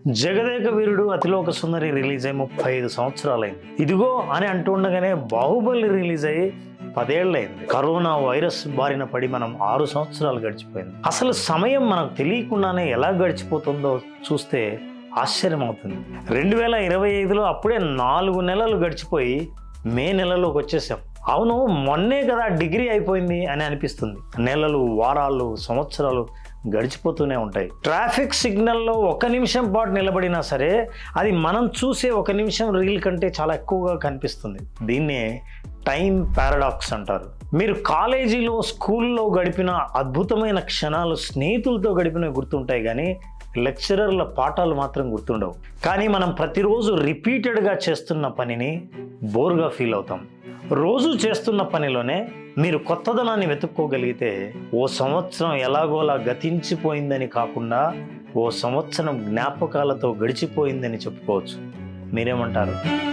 Jagadeka Veerudu Athiloka Sundari release అయ్యి ముప్పై ఐదు సంవత్సరాలైంది. ఇదిగో అని అంటుండగానే బాహుబలి రిలీజ్ అయ్యి పదేళ్ళైంది కరోనా వైరస్ బారిన పడి మనం ఆరు సంవత్సరాలు గడిచిపోయింది. అసలు సమయం మనకు తెలియకుండానే ఎలా గడిచిపోతుందో చూస్తే ఆశ్చర్యం అవుతుంది రెండు వేల ఇరవై ఐదులో అప్పుడే నాలుగు నెలలు గడిచిపోయి మే నెలలోకి వచ్చేసాం. అవును మొన్నే కదా డిగ్రీ అయిపోయింది అని అనిపిస్తుంది. నెలలు వారాలు సంవత్సరాలు గడిచిపోతూనే ఉంటాయి. ట్రాఫిక్ సిగ్నల్లో ఒక నిమిషం పాటు నిలబడినా సరే అది మనం చూసే ఒక నిమిషం రీల్ కంటే చాలా ఎక్కువగా కనిపిస్తుంది. దీన్నే టైం పారాడాక్స్ అంటారు. మీరు కాలేజీలో స్కూల్లో గడిపిన అద్భుతమైన క్షణాలు స్నేహితులతో గడిపినవి గుర్తుంటాయి కానీ లెక్చరర్ల పాఠాలు మాత్రం గుర్తుండవు. కానీ మనం ప్రతిరోజు రిపీటెడ్గా చేస్తున్న పనిని బోర్గా ఫీల్ అవుతాం. రోజు చేస్తున్న పనిలోనే మీరు కొత్తదనాన్ని వెతుక్కోగలిగితే ఓ సంవత్సరం ఎలాగోలా గతించిపోయిందని కాకుండా ఓ సంవత్సరం జ్ఞాపకాలతో గడిచిపోయిందని చెప్పుకోవచ్చు. మీరేమంటారు?